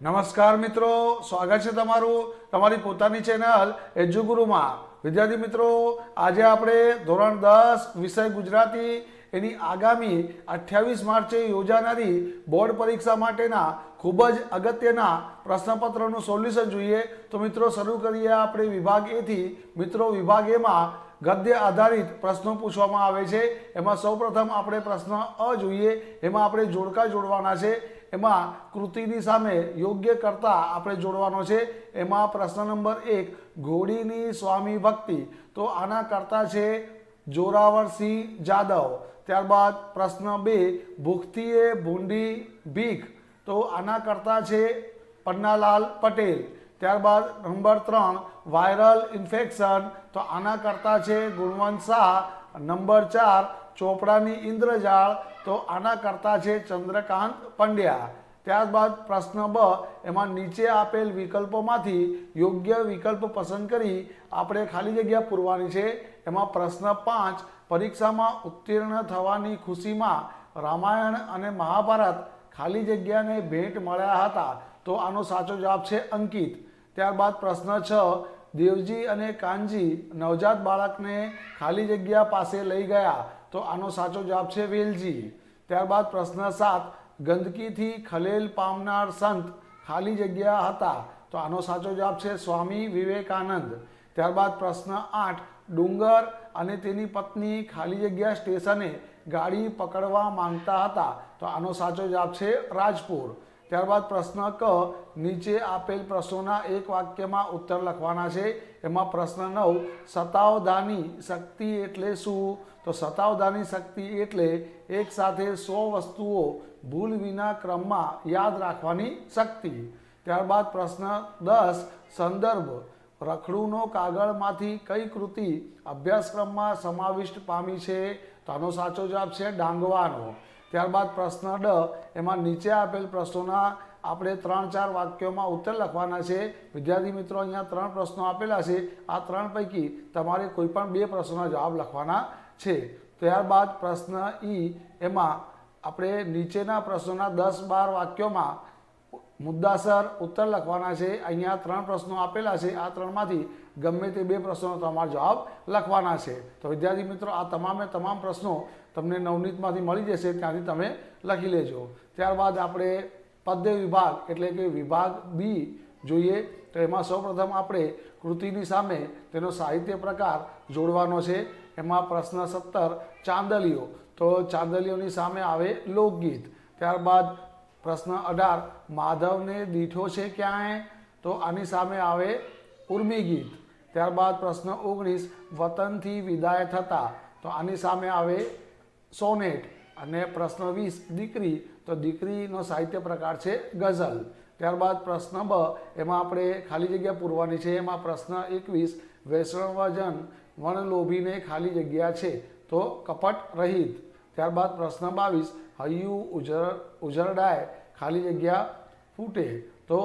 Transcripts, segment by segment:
નમસ્કાર મિત્રો, સ્વાગત છે તમારું તમારી પોતાની ચેનલ એજ્યુગુરુમાં. વિદ્યાર્થી મિત્રો, આજે આપણે ધોરણ દસ વિષય ગુજરાતી એની આગામી અઠ્યાવીસ માર્ચે યોજાનારી બોર્ડ પરીક્ષા માટેના ખૂબ જ અગત્યના પ્રશ્નપત્રનું સોલ્યુશન જોઈએ. તો મિત્રો, શરૂ કરીએ આપણે વિભાગ એથી મિત્રો, વિભાગ એમાં ગદ્ય આધારિત પ્રશ્નો પૂછવામાં આવે છે. એમાં સૌપ્રથમ આપણે પ્રશ્ન અ જોઈએ. એમાં આપણે જોડકા જોડવાના છે. એમાં કૃતિની સામે યોગ્ય કરતા આપણે જોડવાનો છે. એમાં પ્રશ્ન નંબર એક, ઘોડીની સ્વામી ભક્તિ. તો આના કરતા છે જોરાવરસિંહ જાદવ. ત્યારબાદ પ્રશ્ન બે, ભૂખતીએ ભૂંડી ભીખ. તો આના કરતા છે પન્નાલાલ પટેલ. ત્યારબાદ નંબર ત્રણ વાયરલ ઇન્ફેક્શન. તો આના કરતા છે ગુણવંત શાહ, નંબર ચાર ચોપડાની ઇન્દ્રજાળ, તો આના કરતા છે ચંદ્રકાંત પંડ્યા. ત્યારબાદ પ્રશ્ન બ, એમાં નીચે આપેલ વિકલ્પોમાંથી યોગ્ય વિકલ્પ પસંદ કરી આપણે ખાલી જગ્યા પૂરવાની છે. એમાં પ્રશ્ન પાંચ, પરીક્ષામાં ઉત્તીર્ણ થવાની ખુશીમાં રામાયણ અને મહાભારત ખાલી જગ્યાને ભેટ મળ્યા હતા. તો આનો સાચો જવાબ છે અંકિત. ત્યારબાદ પ્રશ્ન છ દેવજી અને કાનજી નવજાત બાળકને ખાલી જગ્યા પાસે લઈ ગયા. તો આનો સાચો જવાબ છે વેલજી. ત્યારબાદ પ્રશ્ન સાત, ગંદકીથી ખલેલ પામનાર સંત ખાલી જગ્યા હતા. તો આનો સાચો જવાબ છે સ્વામી વિવેકાનંદ. ત્યારબાદ પ્રશ્ન આઠ, ડુંગર અને તેની પત્ની ખાલી જગ્યા સ્ટેશને ગાડી પકડવા માંગતા હતા. તો આનો સાચો જવાબ છે રાજપુર. ત્યારબાદ પ્રશ્ન ક નીચે આપેલ પ્રશ્નોના એક વાક્યમાં ઉત્તર લખવાના છે. એમાં પ્રશ્ન નવ સતાવધાની શક્તિ એટલે શું? તો સતાવધાની શક્તિ એટલે એક સાથે સો વસ્તુઓ ભૂલ વિના ક્રમમાં યાદ રાખવાની શક્તિ. ત્યારબાદ પ્રશ્ન દસ, સંદર્ભ, રખડુનો કાગળમાંથી કઈ કૃતિ અભ્યાસક્રમમાં સમાવિષ્ટ પામી છે? તો આનો સાચો જવાબ છે ડાંગવાનો. ત્યારબાદ પ્રશ્ન ડ, એમાં નીચે આપેલ પ્રશ્નોના આપણે ત્રણ ચાર વાક્યોમાં ઉત્તર લખવાના છે. વિદ્યાર્થી મિત્રો, અહીંયા ત્રણ પ્રશ્નો આપેલા છે. આ ત્રણ પૈકી તમારે કોઈ પણ બે પ્રશ્નોના જવાબ લખવાના છે. ત્યારબાદ પ્રશ્ન ઈ, એમાં આપણે નીચેના પ્રશ્નોના દસ બાર વાક્યોમાં મુદ્દાસર ઉત્તર લખવાના છે. અહીંયા ત્રણ પ્રશ્નો આપેલા છે. આ ત્રણમાંથી ગમે તે બે પ્રશ્નો તમારા જવાબ લખવાના છે. તો વિદ્યાર્થી મિત્રો, આ તમામે તમામ પ્રશ્નો તમને નવનીતમાંથી મળી જશે, ત્યાંથી તમે લખી લેજો. ત્યારબાદ આપણે પદ્ય વિભાગ એટલે કે વિભાગ બી જોઈએ. તો એમાં સૌપ્રથમ આપણે કૃતિની સામે તેનો સાહિત્ય પ્રકાર જોડવાનો છે. એમાં પ્રશ્ન સત્તર, ચાંદલીઓ. તો ચાંદલીઓની સામે આવે લોકગીત. ત્યારબાદ પ્રશ્ન અઢાર, માધવને દીઠો છે ક્યાંય? તો આની સામે આવે ઉર્મી ગીત. ત્યારબાદ પ્રશ્ન ઓગણીસ, વતનથી વિદાય થતા. તો આની સામે આવે સોનેટ અને પ્રશ્ન વીસ દીકરી, તો દીકરીનો સાહિત્ય પ્રકાર છે ગઝલ. ત્યારબાદ પ્રશ્ન બ, એમાં આપણે ખાલી જગ્યા પૂરવાની છે, એમાં પ્રશ્ન એકવીસ વૈષ્ણવજન વણલોભીને ખાલી જગ્યા છે, તો કપટ રહિત. ત્યારબાદ પ્રશ્ન બાવીસ, હૈયું ઉજર, ઉજરડાય, ખાલી જગ્યા ફૂટે, તો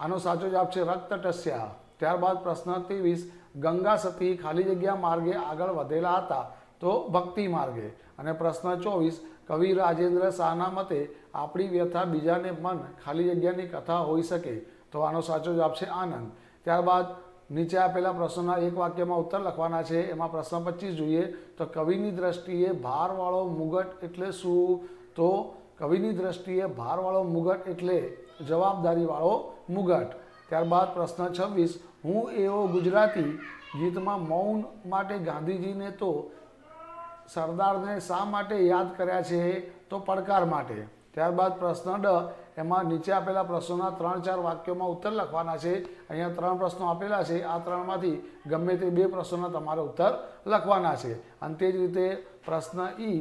આનો સાચો જવાબ છે રક્ત ટસ્યા. ત્યારબાદ પ્રશ્ન ત્રેવીસ, ગંગા સતી ખાલી જગ્યા માર્ગે આગળ વધેલા હતા તો ભક્તિ માર્ગે. અને પ્રશ્ન ચોવીસ, કવિ રાજેન્દ્ર શાહના મતે આપણી વ્યથા બીજાને મન ખાલી જગ્યાની કથા હોઈ શકે? તો આનો સાચો જવાબ છે આનંદ. ત્યારબાદ નીચે આપેલા પ્રશ્નોના એક વાક્યમાં ઉત્તર લખવાના છે. એમાં પ્રશ્ન પચીસ જોઈએ. તો કવિની દ્રષ્ટિએ ભારવાળો મુગટ એટલે શું? તો કવિની દ્રષ્ટિએ ભારવાળો મુગટ એટલે જવાબદારીવાળો મુગટ. ત્યારબાદ પ્રશ્ન છવ્વીસ, હું એવો ગુજરાતી ગીતમાં મૌન માટે ગાંધીજીને તો સરદારને શા માટે યાદ કર્યા છે તો પડકાર માટે. ત્યારબાદ પ્રશ્ન ડ, એમાં નીચે આપેલા પ્રશ્નોના ત્રણ ચાર વાક્યોમાં ઉત્તર લખવાના છે. અહીંયા ત્રણ પ્રશ્નો આપેલા છે. આ ત્રણમાંથી ગમે તે બે પ્રશ્નોના તમારે ઉત્તર લખવાના છે. અને તે જ રીતે પ્રશ્ન ઈ,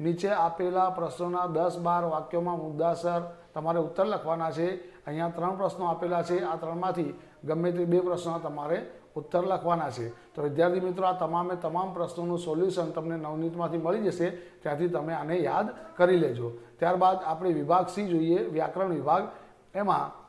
નીચે આપેલા પ્રશ્નોના દસ બાર વાક્યોમાં મુદ્દાસર તમારે ઉત્તર લખવાના છે. અહીંયા ત્રણ પ્રશ્નો આપેલા છે. આ ત્રણમાંથી ગમે તે બે પ્રશ્નો તમારે ઉત્તર લખવાના છે. તો વિદ્યાર્થી મિત્રો, આ તમામે તમામ પ્રશ્નોનું સોલ્યુશન તમને નવનીતમાંથી મળી જશે. ત્યાંથી તમે આને યાદ કરી લેજો. ત્યારબાદ આપણે વિભાગ સી જોઈએ, વ્યાકરણ વિભાગ. એમાં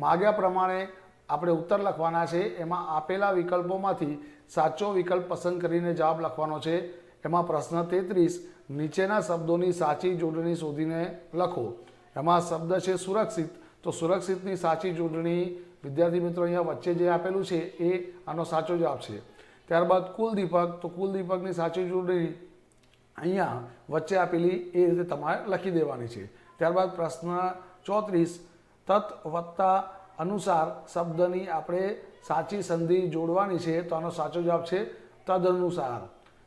માગ્યા પ્રમાણે આપણે ઉત્તર લખવાના છે. એમાં આપેલા વિકલ્પોમાંથી સાચો વિકલ્પ પસંદ કરીને જવાબ લખવાનો છે. એમાં પ્રશ્ન તેત્રીસ, નીચેના શબ્દોની સાચી જોડણી શોધીને લખો. એમાં શબ્દ છે સુરક્ષિત. તો સુરક્ષિતની સાચી જોડણી વિદ્યાર્થી મિત્રો અહીંયા વચ્ચે જે આપેલું છે એ આનો સાચો જવાબ છે. ત્યારબાદ કુલદીપક, તો કુલદીપકની સાચી જોડણી અહીંયા વચ્ચે આપેલી એ રીતે તમારે લખી દેવાની છે. ત્યારબાદ પ્રશ્ન ચોત્રીસ, તત્ વત્તા અનુસાર શબ્દની આપણે સાચી સંધિ જોડવાની છે તો આનો સાચો જવાબ છે તદનુસાર.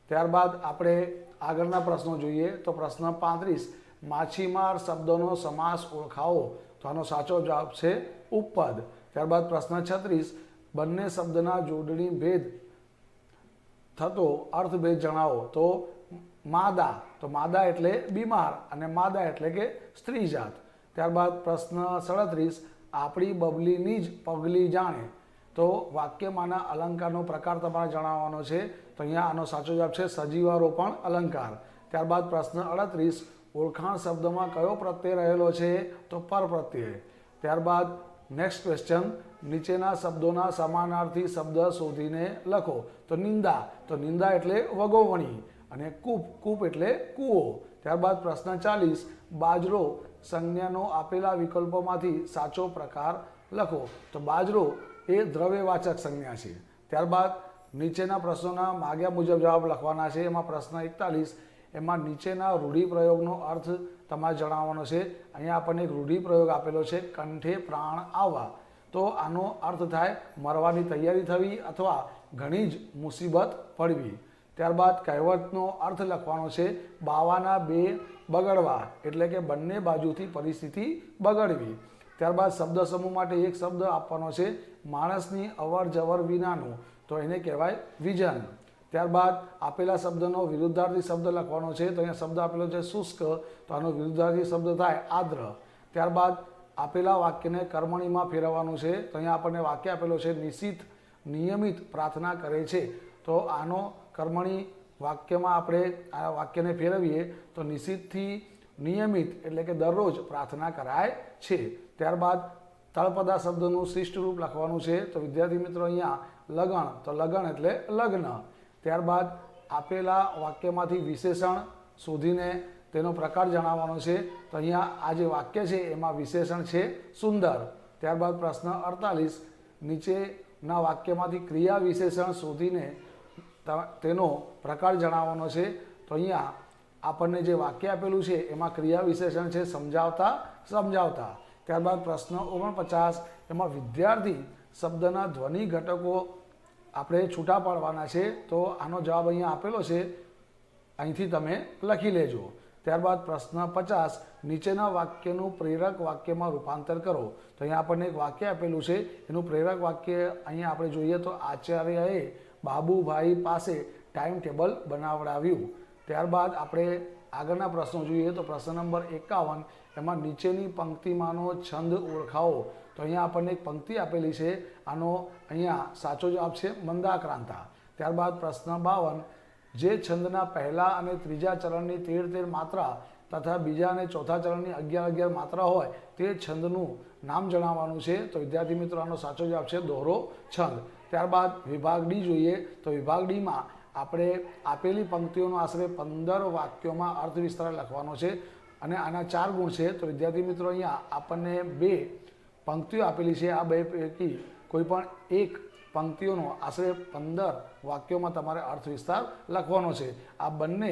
ત્યારબાદ આપણે આગળના પ્રશ્નો જોઈએ તો પ્રશ્ન પાંત્રીસ, માછીમાર શબ્દનો સમાસ ઓળખાવો તો આનો સાચો જવાબ છે ઉપપદ ત્યારબાદ પ્રશ્ન છત્રીસ, બંને શબ્દના જોડણી ભેદ થતો અર્થભેદ જણાવો. તો માદા તો માદા એટલે બીમાર અને માદા એટલે કે સ્ત્રી જાત ત્યારબાદ પ્રશ્ન સડત્રીસ, આપણી બબલીની જ પગલી જાણે. તો વાક્યમાંના અલંકારનો પ્રકાર તમારે જણાવવાનો છે. તો અહીંયા આનો સાચો જવાબ છે સજીવારોપણ અલંકાર. ત્યારબાદ પ્રશ્ન અડત્રીસ, ઓળખાણ શબ્દમાં કયો પ્રત્યય રહેલો છે? તો પર પ્રત્યય ત્યારબાદ નેક્સ્ટ ક્વેશ્ચન નીચેના શબ્દોના સમાનાર્થી શબ્દ શોધીને લખો. તો નિંદા. તો નિંદા એટલે વગોવણી અને કૂપ. કૂપ એટલે કૂવો. ત્યારબાદ પ્રશ્ન ચાલીસ. બાજરો સંજ્ઞાનો આપેલા વિકલ્પોમાંથી સાચો પ્રકાર લખો. તો બાજરો એ દ્રવ્યવાચક સંજ્ઞા છે. ત્યારબાદ નીચેના પ્રશ્નોના માગ્યા મુજબ જવાબ લખવાના છે. એમાં પ્રશ્ન એકતાલીસ. એમાં નીચેના રૂઢિપ્રયોગનો અર્થ તમારે જણાવવાનો છે. અહીંયા આપણને એક રૂઢિપ્રયોગ આપેલો છે, કંઠે પ્રાણ આવવા. તો આનો અર્થ થાય મરવાની તૈયારી થવી અથવા ઘણી જ મુસીબત પડવી. ત્યારબાદ કહેવતનો અર્થ લખવાનો છે, બાવાના બે બગડવા, એટલે કે બંને બાજુથી પરિસ્થિતિ બગડવી. ત્યારબાદ શબ્દ સમૂહ માટે એક શબ્દ આપવાનો છે, માણસની અવર જવર વિનાનું. તો એને કહેવાય વિઝન ત્યારબાદ આપેલા શબ્દનો વિરુદ્ધાર્થી શબ્દ લખવાનો છે, તો અહીંયા શબ્દ આપેલો છે શુષ્ક, તો આનો વિરુદ્ધાર્થી શબ્દ થાય આદ્ર. ત્યારબાદ આપેલા વાક્યને કર્મણીમાં ફેરવવાનું છે, તો અહીંયા આપણને વાક્ય આપેલો છે નિશ્ચિત નિયમિત પ્રાર્થના કરે છે. તો આનો કર્મણી વાક્યમાં આપણે આ વાક્યને ફેરવીએ, તો નિશ્ચિતથી નિયમિત એટલે કે દરરોજ પ્રાર્થના કરાય છે. ત્યારબાદ તળપદા શબ્દનું શિષ્ટ રૂપ લખવાનું છે, તો વિદ્યાર્થી મિત્રો અહીંયા લગણ, તો લગણ એટલે લગ્ન. ત્યારબાદ આપેલા વાક્યમાંથી વિશેષણ શોધીને તેનો પ્રકાર જણાવવાનો છે. તો અહીંયા આ જે વાક્ય છે, એમાં વિશેષણ છે સુંદર. ત્યારબાદ પ્રશ્ન અડતાલીસ. નીચેના વાક્યમાંથી ક્રિયા વિશેષણ શોધીને તેનો પ્રકાર જણાવવાનો છે. તો અહીંયા આપણને જે વાક્ય આપેલું છે, એમાં ક્રિયા વિશેષણ છે, સમજાવતા સમજાવતા. ત્યારબાદ પ્રશ્ન ઓગણપચાસ. એમાં વિદ્યાર્થી શબ્દના ધ્વનિ ઘટકો આપણે છૂટા પાડવાના છે, તો આનો જવાબ અહીંયા આપેલો છે. અહીંથી તમે લખી લેજો. ત્યારબાદ પ્રશ્ન પચાસ, નીચેના વાક્યનું પ્રેરક વાક્યમાં રૂપાંતર કરો. તો અહીંયા આપણને એક વાક્ય આપેલું છે. એનું પ્રેરક વાક્ય અહીંયા આપણે જોઈએ તો આચાર્યએ બાબુભાઈ પાસે ટાઈમ ટેબલ બનાવડાવ્યું. ત્યારબાદ આપણે આગળના પ્રશ્નો જોઈએ તો પ્રશ્ન નંબર એકાવન, એમાં નીચેની પંક્તિમાંનો છંદ ઓળખાવો. તો અહીંયા આપણને એક પંક્તિ આપેલી છે. આનો અહીંયા સાચો જવાબ છે મંદાક્રાંતા. ત્યારબાદ પ્રશ્ન બાવન, જે છંદના પહેલા અને ત્રીજા ચરણની તેર તેર માત્રા તથા બીજા અને ચોથા ચરણની અગિયાર અગિયાર માત્રા હોય તે છંદનું નામ જણાવવાનું છે. તો વિદ્યાર્થી મિત્રો, આનો સાચો જવાબ છે દોહરો છંદ. ત્યારબાદ વિભાગ ડી જોઈએ. તો વિભાગ ડીમાં આપણે આપેલી પંક્તિઓનો આશરે પંદર વાક્યોમાં અર્થ વિસ્તાર લખવાનો છે અને આના ચાર ગુણ છે. તો વિદ્યાર્થી મિત્રો, અહીંયા આપણને બે પંક્તિઓ આપેલી છે. આ બે પૈકી કોઈ પણ એક પંક્તિઓનો આશરે પંદર વાક્યોમાં તમારે અર્થ વિસ્તાર લખવાનો છે. આ બંને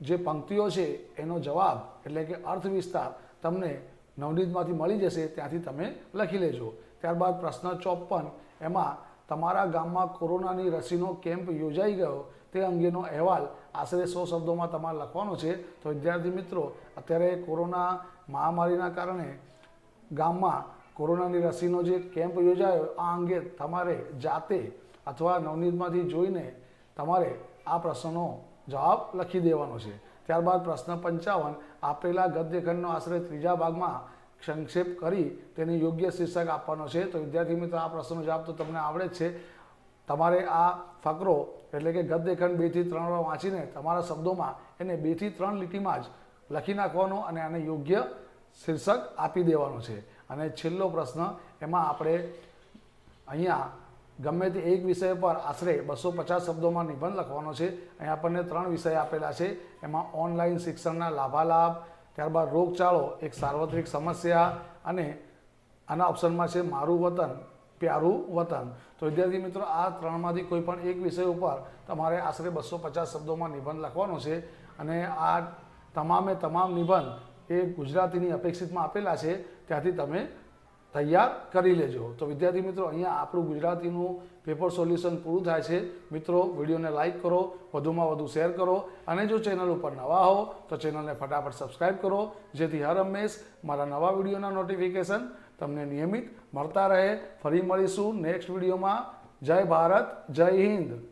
જે પંક્તિઓ છે, એનો જવાબ એટલે કે અર્થ વિસ્તાર તમને નવનીતમાંથી મળી જશે. ત્યાંથી તમે લખી લેજો. ત્યારબાદ પ્રશ્ન ચોપન, એમાં તમારા ગામમાં કોરોનાની રસીનો કેમ્પ યોજાઈ ગયો તે અંગેનો અહેવાલ આશરે સો શબ્દોમાં તમારે લખવાનો છે. તો વિદ્યાર્થી મિત્રો, અત્યારે કોરોના મહામારીના કારણે ગામમાં કોરોનાની રસીનો જે કેમ્પ યોજાયો, આ અંગે તમારે જાતે અથવા નવનીતમાંથી જોઈને તમારે આ પ્રશ્નનો જવાબ લખી દેવાનો છે. ત્યારબાદ પ્રશ્ન પંચાવન, આપેલા ગદ્યખંડનો આશરે ત્રીજા ભાગમાં સંક્ષેપ કરી તેને યોગ્ય શીર્ષક આપવાનો છે. તો વિદ્યાર્થી મિત્રો, આ પ્રશ્નનો જવાબ તો તમને આવડે જ છે. તમારે આ ફકરો એટલે કે ગદ્યખંડ બેથી ત્રણ વાર વાંચીને તમારા શબ્દોમાં એને બેથી ત્રણ લીટીમાં જ લખી નાખવાનો અને આને યોગ્ય શીર્ષક આપી દેવાનું છે. અને છેલ્લો પ્રશ્ન, એમાં આપણે અહીંયા ગમે તે એક વિષય પર આશરે બસો પચાસ શબ્દોમાં નિબંધ લખવાનો છે. અહીં આપણને ત્રણ વિષય આપેલા છે. એમાં ઓનલાઈન શિક્ષણના લાભાલાભ ત્યારબાદ રોગચાળો એક સાર્વત્રિક સમસ્યા અને આના ઓપ્શનમાં છે મારું વતન, પ્યારું વતન. તો વિદ્યાર્થી મિત્રો, આ ત્રણમાંથી કોઈ પણ એક વિષય ઉપર તમારે આશરે બસો પચાસ શબ્દોમાં નિબંધ લખવાનો છે અને આ તમામે તમામ નિબંધ એ ગુજરાતીની અપેક્ષિતમાં આપેલા છે. ત્યાંથી તમે તૈયાર કરી લેજો. તો વિદ્યાર્થી મિત્રો, અહીંયા આપણું ગુજરાતીનું પેપર સોલ્યુશન પૂરું થાય છે. મિત્રો, વિડીયોને લાઇક કરો, વધુમાં વધુ શેર કરો અને જો ચેનલ ઉપર નવા હો, તો ચેનલને ફટાફટ સબસ્ક્રાઇબ કરો. જેથી હર હંમેશ મારા નવા વિડીયોના નોટિફિકેશન તમને નિયમિત મળતા રહે. ફરી મળીશું નેક્સ્ટ વિડીયોમાં. જય ભારત, જય હિન્દ.